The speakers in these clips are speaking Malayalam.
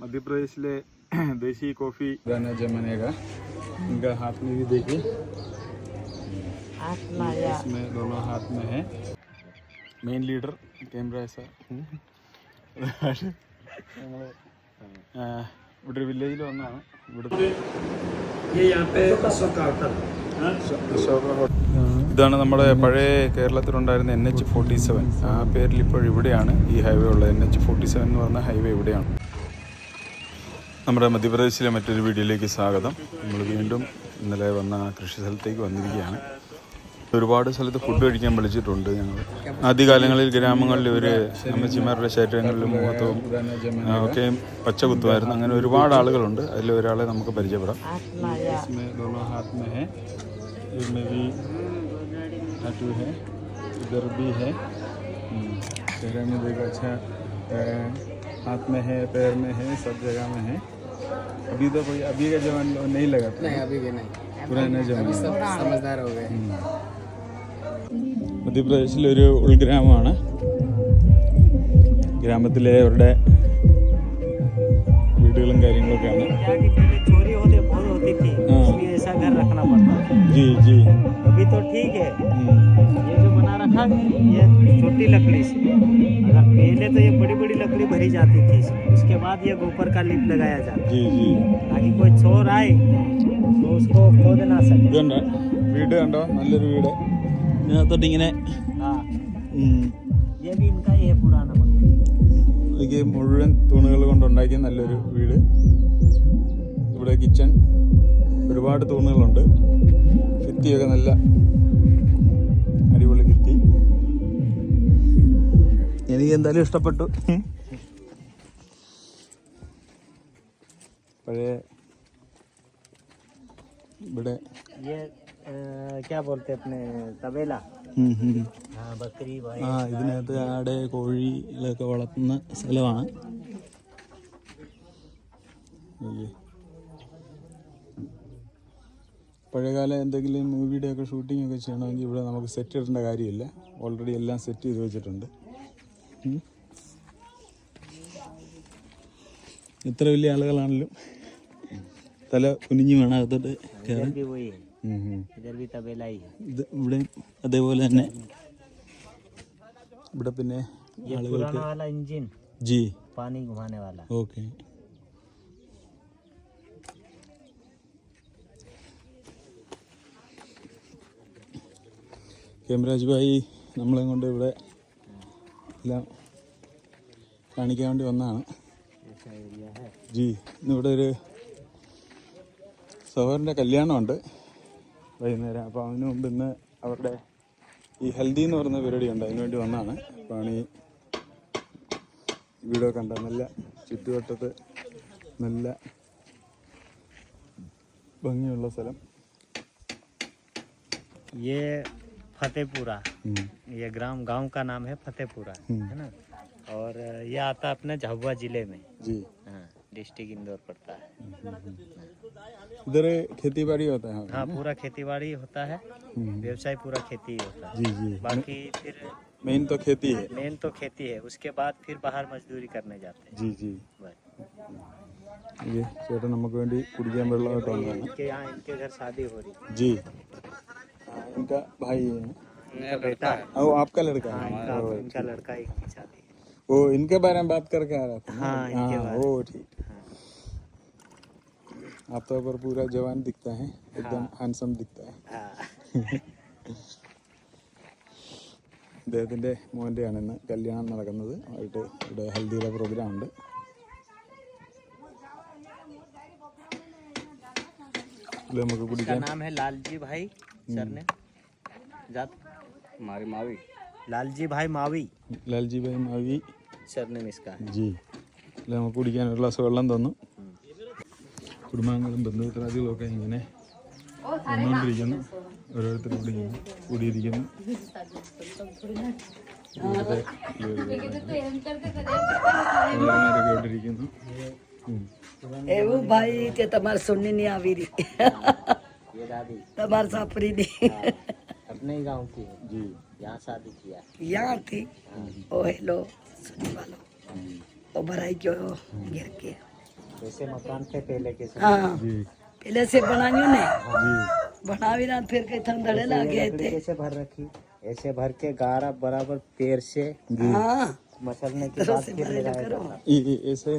मध्यप्रदेशले देसी कॉफ़ी गाना जमाने का इनका हाथ में भी देखिए इसमें दोनों हाथ में है മെയിൻ ലീഡർ ക്യാമറ സാർ ഇവിടെ ഒരു വില്ലേജിൽ വന്നാണ് ഇവിടുത്തെ ഇതാണ് നമ്മുടെ പഴയ കേരളത്തിലുണ്ടായിരുന്ന എൻ എച്ച് ഫോർട്ടി സെവൻ ആ പേരിൽ ഇപ്പോൾ ഇവിടെയാണ് ഈ ഹൈവേ ഉള്ളത് എൻ എച്ച് ഫോർട്ടി സെവൻ എന്ന് പറഞ്ഞ ഹൈവേ ഇവിടെയാണ് നമ്മുടെ മധ്യപ്രദേശിലെ മറ്റൊരു വീഡിയോയിലേക്ക് സ്വാഗതം നമ്മൾ വീണ്ടും ഇന്നലെ വന്ന കൃഷി സ്ഥലത്തേക്ക് വന്നിരിക്കുകയാണ് ഒരുപാട് സ്ഥലത്ത് ഫുഡ് കഴിക്കാൻ വിളിച്ചിട്ടുണ്ട് ഞങ്ങൾ ആദ്യകാലങ്ങളിൽ ഗ്രാമങ്ങളിൽ ഇവർ അമ്മച്ചിമാരുടെ ശരീരങ്ങളിലും മുഖത്തും ആ, ഒക്കെയും പച്ച കുത്തുമായിരുന്നു അങ്ങനെ ഒരുപാട് ആളുകളുണ്ട് അതിൽ ഒരാളെ നമുക്ക് പരിചയപ്പെടാം इसमें दोनों हाथ में है इसमें भी टाटू है इधर भी है हम्म, चेहरे में देखो अच्छा अ, हाथ में है पैर में है सब जगह में है अभी तो कोई अभी का जवान लोग नहीं लगाता नहीं अभी भी नहीं पुराने जमाने में। सब समझदार हो गए മധ്യപ്രദേശിലെ ഒരു ഉൾഗ്രാമമാണ് ഗ്രാമത്തിലെ അവരുടെ വീടുകളും കാര്യങ്ങളൊക്കെയാണ് क्या कि पहले चोरी होते बहुत होती थी हाँ। इसलिए ऐसा घर रखना पड़ता था जी जी अभी तो ठीक है हम्म, ये जो बना रखा ये छोटी लकड़ी से अगर पहले तो ये बड़ी बड़ी लकड़ी भरी जाती थी इसमें उसके बाद ये गोबर का लिप लगाया जाता जी जी ताकि कोई चोर आए तो उसको खोद ना सके ഇതുണ്ട് വീട് കണ്ടോ നല്ലൊരു വീട് ഇതിനകത്തോട്ട് ഇങ്ങനെ हाँ ഉം, ये भी इनका ही है पुराना मकान ഇതൊക്കെ മുഴുവൻ തൂണുകൾ കൊണ്ടുണ്ടാക്കിയ നല്ലൊരു വീട് ഇവിടെ കിച്ചൺ ഒരുപാട് തൂണുകളുണ്ട് ഭിത്തിയൊക്കെ നല്ല എനിക്ക് എന്തായാലും ഇഷ്ടപ്പെട്ടു പഴയ ഇവിടെ ये अ, क्या बोलते हैं अपने तबेला ഉം, ഉം. हाँ बकरी भाई ആ ഇതിനകത്ത് ആടെ കോഴികളൊക്കെ വളർത്തുന്ന സ്ഥലമാണ് അയ്യേ. പഴയകാല എന്തെങ്കിലും മൂവിയുടെ ഒക്കെ ഷൂട്ടിംഗ് ഒക്കെ ചെയ്യണമെങ്കിൽ ഇവിടെ നമുക്ക് സെറ്റ് ഇടേണ്ട കാര്യമില്ല ഓൾറെഡി എല്ലാം സെറ്റ് ചെയ്ത് വെച്ചിട്ടുണ്ട് ഉം. എത്ര വലിയ ആളുകളാണെങ്കിലും തല കുനിഞ്ഞു വേണം അകത്തോട്ട് ഇത് ഇവിടെ അതേപോലെ തന്നെ. ഇവിടെ പിന്നെ ജി. ഓക്കെ. ഹേംരാജ് ഭായി നമ്മളെ കൊണ്ട് ഇവിടെ എല്ലാം കാണിക്കാൻ വേണ്ടി വന്നതാണ് ജി ഇന്നിവിടെ ഒരു സഹോദരന്റെ കല്യാണമുണ്ട്. വൈകുന്നേരം. അപ്പോൾ അതിനു മുമ്പ് ഇന്ന് അവരുടെ ഈ ഹെൽദി എന്ന് പറയുന്ന പരിപാടി പരിപാടിയുണ്ട് അതിനുവേണ്ടി വന്നതാണ് അപ്പോഴാണ് ഈ വീഡിയോ കണ്ട നല്ല ചുറ്റുവട്ടത്ത് നല്ല ഭംഗിയുള്ള സ്ഥലം. फतेहपुरा ഉം. ये ग्राम गांव का नाम है फतेहपुरा हम्म। है ना और ये आता है अपने झाबुआ जिले में जी हाँ डिस्ट्रिक्ट इंदौर पड़ता है इधर खेती बाड़ी होता है हाँ पूरा खेती बाड़ी होता है हम्म। व्यवसाय पूरा खेती ही होता है जी जी बाकी फिर मेन तो खेती है मेन तो खेती है उसके बाद फिर बाहर मजदूरी करने जाते हैं जी जी बस। ये ചേട്ടൻ നമുക്ക് വേണ്ടി കുടിക്കാൻ വെള്ളമായിട്ട് വന്നതാണ് इनके यहाँ इनके घर शादी हो रही है जी हाँ, इनका भाई है इनका बेटा है हाँ, वो आपका लड़का हाँ है इनका ओ, इनका लड़का एक की शादी है वो इनके बारे में बात करके आ रहा था ना? हाँ, इनके हाँ बारे वो ठीक हाँ। आप तो पर पूरा जवान दिखता है एकदम हैंडसम दिखता है हाँ അദ്ദേഹത്തിൻ്റെ മോൻ്റെയാണ് ഇന്ന് കല്യാണം നടക്കുന്നത് ആയിട്ട് ഇവിടെ ഹൽദിയുടെ പ്രോഗ്രാം ഉണ്ട് ഇത് നമുക്ക് इसका കുടിക്കാൻ नाम है लालजी भाई सरने जात हमारी मावी लालजी भाई मावी ലാൽജി ഭായ് മാവി सरनेम इसका है ജി ഇത് നമുക്ക് കുടിക്കാൻ ഒരു ഗ്ലാസ് വെള്ളം തന്നു കുടുംബാംഗങ്ങളും ബന്ധുമിത്രാദികളും ഒക്കെ ഇങ്ങനെ വന്നുകൊണ്ടിരിക്കുന്നു ഓരോരുത്തർ കൂടി ഇങ്ങനെ കൂടിയിരിക്കുന്നു ഇവിടുത്തെ ഓരോരുത്തരൊക്കെ ഇട്ടിരിക്കുന്നു ഉം. એવું ભાઈ તે તમારે સુનની નહીં આવી રહી ये दादी। तबार सापरी दी। हाँ, अपने ही गाँव की है। जी। यहाँ शादी किया यहाँ थी। हाँ। ओ हेलो सुनने वालों। हाँ। ओ भराई क्यों गिर के। वैसे मकान थे पहले के हाँ। पहले से बनाइयो ने? बना भी ना फिर कहीं गए थे। कैसे भर रखी ऐसे भर के गारा बराबर पैर से हाँ। मसलने के तो बाद फिर लगाया तो ऐसे।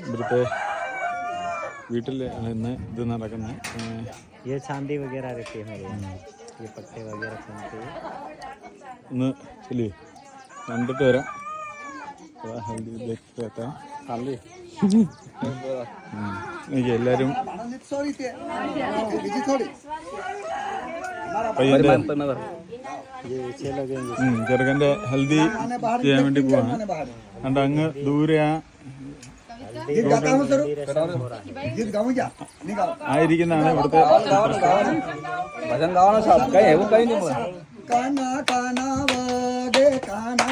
ഇവിടുത്തെ വീട്ടിൽ ഇന്ന് ഇത് നടക്കുന്ന ये चांदी वगैरह रहती है हमारे यहाँ ये पट्टे वगैरह सुनते हैं ഒന്ന് ചെല്ലി കണ്ടിട്ട് വരാം അതാ ഹൽദി ദേഖ് रहता है खाली ഉം. എനിക്ക് എല്ലാവരും പയ്യന്റെ ये ऊँचे लगेंगे ഉം, ചെറുക്കന്റെ ഹൽദി ചെയ്യാൻ വേണ്ടി പോവാണ്. കണ്ട അങ്ങ് ദൂരെ ആയിരിക്കുന്നതാണ് ഇവിടുത്തെ ഭജൻ കാണാ കാണാ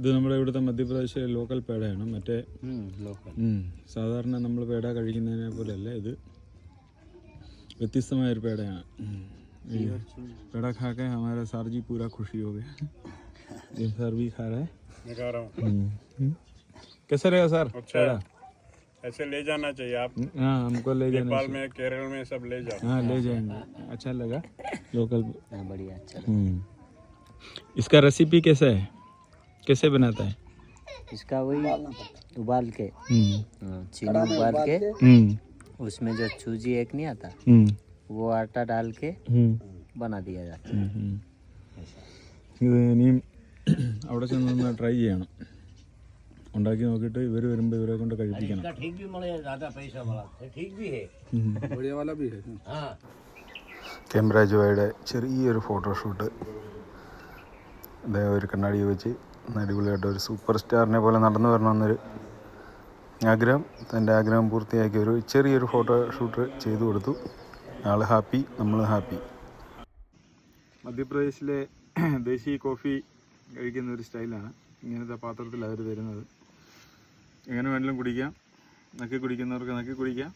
ഇത് നമ്മുടെ ഇവിടുത്തെ മധ്യപ്രദേശിലെ ലോക്കൽ പേടയാണ് മറ്റേ लोकल ഉം, സാധാരണ നമ്മൾ പേട കഴിക്കുന്നതിനെ പോലെയല്ല ഇത് വ്യത്യസ്തമായൊരു പേടയാണ് ഉം. ഈ पेड़ा खा के हमारा सर जी पूरा खुशी हो गया ये सर भी खा रहा है हम्म, हम्म। कैसा रहेगा सर पेड़ा ऐसे ले जाना चाहिए आप हाँ हमको ले जाना नेपाल चाहिए। में केरल में सब ले जाओ हाँ ले जाएंगे अच्छा लगा लोकल हाँ बढ़िया अच्छा हम्म। इसका रेसिपी कैसा है कैसे बनाता है इसका वही उबाल के हम्म, हाँ, चीनी उबाल के हम्म, उसमें जो चूजी एक नहीं आता हम्म, वो आटा डाल के हम्म, बना दिया जाता हम्म, हम्म. ഇത് ഇനിയും അവിടെ ചെന്നൊന്ന് ട്രൈ ചെയ്യണം ഉണ്ടാക്കി നോക്കിയിട്ട് ഇവർ വരുമ്പോൾ ഇവരെ കൊണ്ട് കഴിപ്പിക്കണം बढ़िया वाला भी है ക്യാമറ ജോയുടെ ചെറിയൊരു ഫോട്ടോഷൂട്ട് അദ്ദേഹം ഒരു കണ്ണാടി വെച്ച് അടിപൊളിയായിട്ട് ഒരു സൂപ്പർ സ്റ്റാറിനെ പോലെ നടന്നു വരണമെന്നൊരു ആഗ്രഹം. തന്റെ ആഗ്രഹം പൂർത്തിയാക്കി ഒരു ചെറിയൊരു ഫോട്ടോ ഷൂട്ട് ചെയ്തു കൊടുത്തു. ആൾ ഹാപ്പി നമ്മൾ ഹാപ്പി മധ്യപ്രദേശിലെ ദേശീയ കോഫി കഴിക്കുന്ന ഒരു സ്റ്റൈലാണ് ഇങ്ങനത്തെ പാത്രത്തിൽ അവർ തരുന്നത്. എങ്ങനെ വേണമെങ്കിലും കുടിക്കാം. നക്കി കുടിക്കുന്നവർക്ക് നക്കി കുടിക്കാം.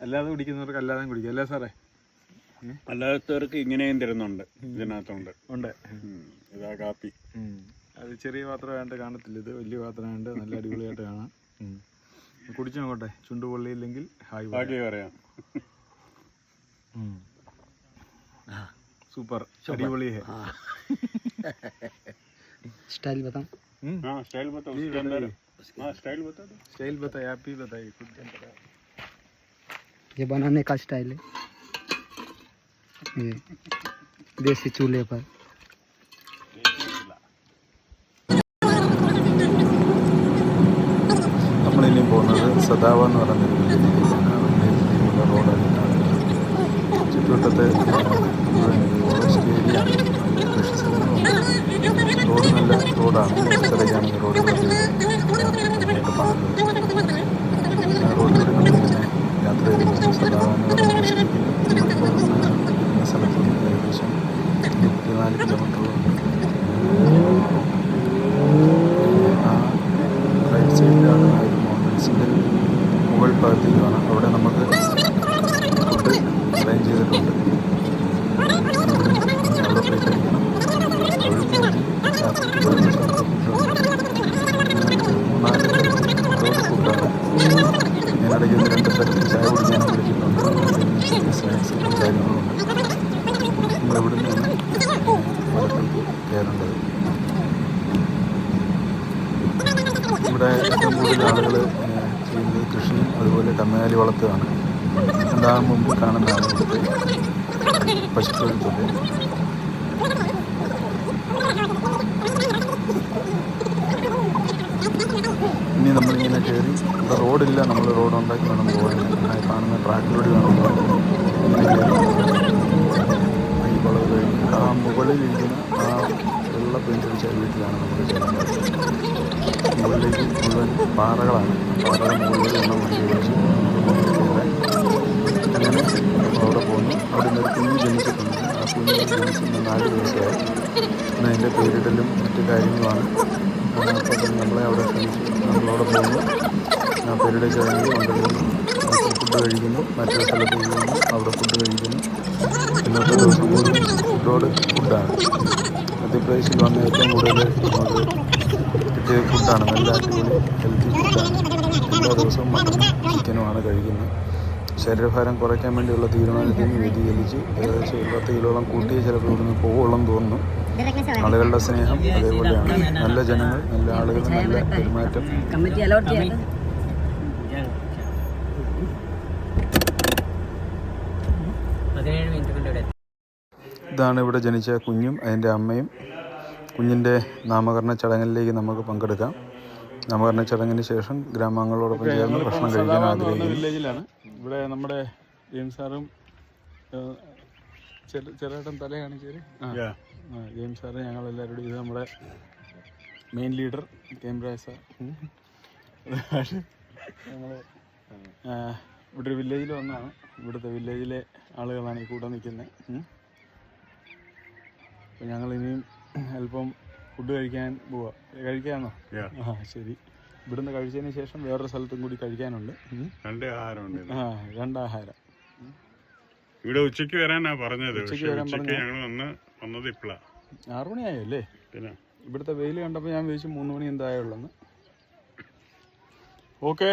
അല്ലാതെ കുടിക്കുന്നവർക്ക് അല്ലാതെ കുടിക്കാം. അല്ലേ സാറേ? അല്ലാത്തവർക്ക് ഇങ്ങനെയും തരുന്നുണ്ട് ഇതിനകത്തുണ്ട് ഉണ്ട് ഉം. ഇതാ കാപ്പി അത് ചെറിയ പാത്രമായിട്ട് കാണത്തില്ല ഇത് വലിയ പാത്രമായിട്ട് നല്ല അടിപൊളിയായിട്ട് കാണാം ഉം. കുടിച്ചു നോക്കട്ടെ ചുണ്ടു പൊള്ളിയില്ലെങ്കിൽ ഹായ് പറയാം. ബാക്കി പറയാം ഉം. സൂപ്പർ അടിപൊളി ഹേ स्टाइल बताओ ഉം. हाँ स्टाइल बताओ उसके अंदर हाँ स्टाइल बता दो स्टाइल बताइए आप ही बताइए खुद के अंदर ये बनाने का स्टाइल है ये देसी चूल्हे पर നമ്മളിനി പോകുന്നത് സദാവ എന്ന് പറയുന്നൊരു വില്ലേജിലേക്കാണ് വില്ലേജിലേക്കുള്ള റോഡായിട്ടാണ് ചുറ്റുവട്ടത്ത് മുഴുവൻ ഫോറസ്റ്റ് ഏരിയ ആണ് നല്ല കൃഷി സ്ഥലങ്ങളുണ്ട് റോഡ് നല്ല റോഡാണ് സ്ഥലത്താണ് റോഡുകളൊക്കെ പണിത് ആ റോഡിലൂടെ നമ്മളിങ്ങനെ യാത്ര ചെയ്തു സദാവ എന്ന് പറയുന്ന ഡിസ്ട്രിക്റ്റിൽ എന്ന സ്ഥലത്ത് നിന്ന് ഏകദേശം ഇരുപത്തിനാല് കിലോമീറ്ററുണ്ട് ആ റൈറ്റ് സൈഡിലാണ് ആ ഒരു മൗണ്ടൻസിന്റെ മുകൾ ഭാഗത്തേക്കാണ് അവിടെ നമുക്ക് ഫുഡ് അറേഞ്ച് ചെയ്തിട്ടുണ്ട് അവിടെ പോയി കഴിക്കണം അവിടെ രാത്രി മൂന്നാൽ റോഡ് ഫുഡാണ് ഞാനിടയ്ക്ക് ഒന്ന് രണ്ട് സ്ഥലത്ത് ചായ കുടിക്കാനും വിളിച്ചിട്ടുണ്ട് സ്നാക്സ് കാര്യങ്ങളുണ്ട് നമ്മൾ ഇവിടെ നിന്നാണ് മലപ്പുറത്ത് കയറേണ്ടത് ഇവിടെ ഏറ്റവും കൂടുതൽ ആളുകൾ ചെയ്യുന്നത് കൃഷിയും അതുപോലെ കന്നുകാലി വളർത്തുകയാണ്. എന്താ മുമ്പ് കാണുന്നതാണ് ഇവിടുത്തെ പശുത്തൊഴുത്തൊക്കെ ഇനി നമ്മളിങ്ങനെ കയറി ഇവിടെ റോഡില്ല നമ്മൾ റോഡ് ഉണ്ടാക്കി വേണം പോകാൻ. കാണുന്ന ട്രാക്കിലൂടെ വേണം പോകാൻ. ആ മുകളിൽ മുകളിലിരിക്കുന്ന ആ വെള്ള പെയിന്റ് അടിച്ച വീട്ടിലാണ് നമ്മൾ ചെയ്യുന്നത്. മുകളിലേക്ക് മുഴുവൻ പാറകളാണ് മുകളിൽ വേണം വണ്ടി അങ്ങനെ അവിടെ പോന്നു അവിടെ നിന്ന് ഒരു കുഞ്ഞ് ജനിച്ചിട്ടുണ്ട് ആ കുഞ്ഞ് ജനിച്ചിരുന്ന നാല് ദിവസമായി പിന്നെ അതിന്റെ പേരിടലും മറ്റു കാര്യങ്ങളുമാണ് അപ്പോൾ നമ്മളെ അവിടെ ക്ഷണിച്ചു നമ്മളവിടെ പോകുന്നു ആ പേരുടെ ചടങ്ങിൽ കൊണ്ടുവരുന്നു ഫുഡ് കഴിക്കുന്നു മറ്റൊരു സ്ഥലത്ത് പോകുന്നു അവിടെ ഫുഡ് കഴിക്കുന്നു ഇന്നത്തെ ദിവസം ഫുഡോട് ഫുഡാണ് മധ്യപ്രദേശിൽ വന്ന ഏറ്റവും കൂടുതൽ നമുക്ക് ഫുഡാണ് നല്ല അടിപൊളി ഹെൽത്തി ഫുഡാണ് എല്ലാ ദിവസവും മട്ടനും ചിക്കനുമാണ് കഴിക്കുന്നത്. ശരീരഭാരം കുറയ്ക്കാൻ വേണ്ടിയുള്ള തീരുമാനത്തിന് നിന്ന് വ്യതിചലിച്ച് ഏകദേശം പത്ത് കിലോളം കൂട്ടിയ ചിലപ്പോൾ ഇവിടുന്ന് പോകുള്ളെന്ന് തോന്നുന്നു. ആളുകളുടെ സ്നേഹം അതേപോലെയാണ്. നല്ല ജനങ്ങൾ നല്ല ആളുകൾ നല്ല പെരുമാറ്റം. ഇതാണ് ഇവിടെ ജനിച്ച കുഞ്ഞും അതിന്റെ അമ്മയും. കുഞ്ഞിന്റെ നാമകരണ ചടങ്ങിലേക്ക് നമുക്ക് പങ്കെടുക്കാം. നാമകരണ ചടങ്ങിന് ശേഷം ഗ്രാമങ്ങളോടൊപ്പം ചേർന്ന് ഭക്ഷണം കഴിക്കാൻ ആഗ്രഹിക്കുന്നു. വില്ലേജിലാണ്. ഇവിടെ നമ്മുടെ ജെയിം സാറും ചെറുതേട്ടൻ തല കാണിച്ചേര് ജെയിം ജെയിംസ് ഞങ്ങൾ ഞങ്ങളെല്ലാവരോടും ഇത് നമ്മുടെ മെയിൻ ലീഡർ ക്യാമറ സാർ ഞങ്ങൾ ഇവിടെ ഒരു വില്ലേജിൽ വന്നാണ്. ഇവിടുത്തെ വില്ലേജിലെ ആളുകളാണ് ഈ കൂടെ നിൽക്കുന്നത്. അപ്പോൾ ഞങ്ങൾ ഇനിയും അല്പം ഫുഡ് കഴിക്കാൻ പോവാ. കഴിക്കാന്നോ? ആ ശരി. ഇവിടുന്ന് കഴിച്ചതിന് ശേഷം വേറൊരു സ്ഥലത്തും കൂടി കഴിക്കാനുണ്ട്. രണ്ട് ആഹാരമുണ്ട്. ആ രണ്ടാഹാരം ഇവിടെ ഉച്ചയ്ക്ക് വരാനാ പറഞ്ഞത്. ഉച്ചയ്ക്ക് വരാൻ പറഞ്ഞതാ. ഞങ്ങൾ വന്ന് വന്നത് ഇപ്പളാ. ആറു മണിയായോ അല്ലേ? പിന്നെ? ഇവിടുത്തെ വെയിൽ കണ്ടപ്പോൾ ഞാൻ ചോദിച്ചു മൂന്ന് മണി എന്തായുള്ളെന്ന്. ഓക്കെ.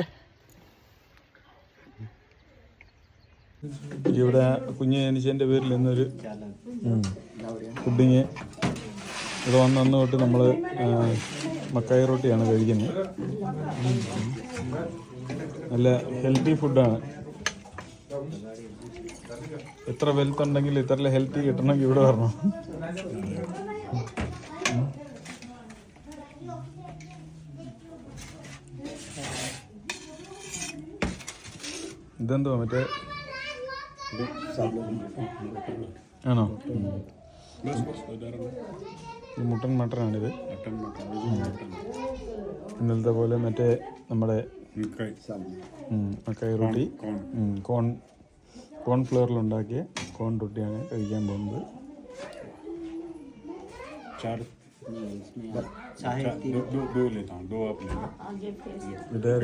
ഇവിടെ കുഞ്ഞ് ജനിച്ചതിന്റെ പേരിൽ ഇന്നൊരു പുഡിങ് ഇവിടെ വന്നന്ന് തൊട്ട് നമ്മൾ മക്കായി റൊട്ടിയാണ് കഴിക്കുന്നത് നല്ല ഹെൽത്തി ഫുഡാണ് എത്ര വെൽത്ത് ഉണ്ടെങ്കിൽ ഇത്ര ഹെൽത്തി കിട്ടണമെങ്കിൽ ഇവിടെ വരണം. ഇതെന്തോ മറ്റേ? ആണോ. ഇത് മുട്ടൻ മട്ടനാണിത്. ഇന്നലത്തെ പോലെ മറ്റേ നമ്മുടെ മക്കായ റൊട്ടി. കോൺ കോൺ. ഫ്ലോറിലുണ്ടാക്കിയ കോൺ റൊട്ടിയാണ് കഴിക്കാൻ പോകുന്നത്.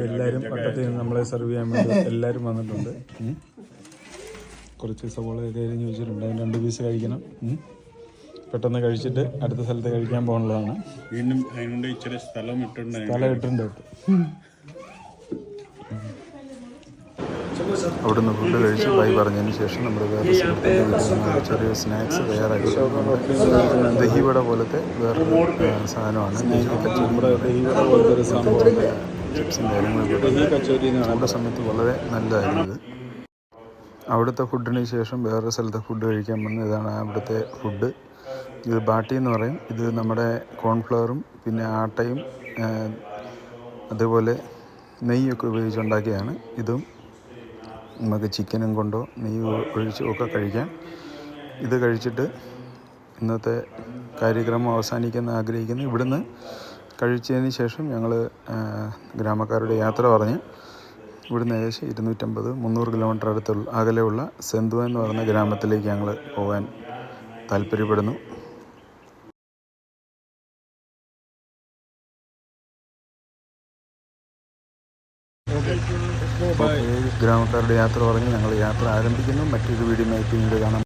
എല്ലാവരും പട്ടത്തിൽ നിന്ന് നമ്മളെ സെർവ് ചെയ്യാൻ വേണ്ടി എല്ലാവരും വന്നിട്ടുണ്ട്. കുറച്ച് സവോളയൊക്കെ എരിഞ്ഞ് വെച്ചിട്ടുണ്ട്. രണ്ട് പീസ് കഴിക്കണം. പെട്ടെന്ന് കഴിച്ചിട്ട് അടുത്ത സ്ഥലത്ത് കഴിക്കാൻ പോകുന്നതാണ് വീണ്ടും അതിനുണ്ട് ഇച്ചിരി സ്ഥലം ഇട്ടുണ്ട് അവിടുന്ന് ഫുഡ് കഴിച്ച് ബൈ പറഞ്ഞതിന് ശേഷം നമ്മൾ വേറെ ചെറിയ സ്നാക്സ് തയ്യാറാക്കി ദഹിവട പോലത്തെ വേറൊരു ആ, സാധനമാണ്. ദഹിവട പോലത്തെ ഒരു സംഭവം ചിപ്സും കാര്യങ്ങളൊക്കെ ചൂട് സമയത്ത് വളരെ നല്ലതായിരുന്നു ഇത്. അവിടുത്തെ ഫുഡിന് ശേഷം വേറെ സ്ഥലത്തെ ഫുഡ് കഴിക്കാൻ വന്നു ഇതാണ് അവിടുത്തെ ഫുഡ് ഇത് ബാട്ടി എന്ന് പറയും. ഇത് നമ്മുടെ കോൺഫ്ലവറും പിന്നെ ആട്ടയും അതുപോലെ നെയ്യൊക്കെ ഉപയോഗിച്ചുണ്ടാക്കിയതാണ്. ഇതും നമുക്ക് ചിക്കനും കൊണ്ടോ നെയ്യ് ഒഴിച്ചോ ഒക്കെ കഴിക്കാം. ഇത് കഴിച്ചിട്ട് ഇന്നത്തെ കാര്യക്രമം അവസാനിക്കുന്ന ആഗ്രഹിക്കുന്നു. ഇവിടുന്ന് കഴിച്ചതിന് ശേഷം ഞങ്ങൾ ഗ്രാമക്കാരുടെ യാത്ര പറഞ്ഞ് ഇവിടുന്ന് ഏകദേശം ഇരുന്നൂറ്റമ്പത് മുന്നൂറ് കിലോമീറ്റർ അടുത്തുള്ള അകലെയുള്ള സെന്തു എന്ന് പറയുന്ന ഗ്രാമത്തിലേക്ക് ഞങ്ങൾ പോകാൻ താല്പര്യപ്പെടുന്നു. ഗ്രാമക്കാരുടെ യാത്ര തുടങ്ങി ഞങ്ങൾ യാത്ര ആരംഭിക്കുന്നു. മറ്റൊരു വീഡിയോ പിന്നീട് കാണാം.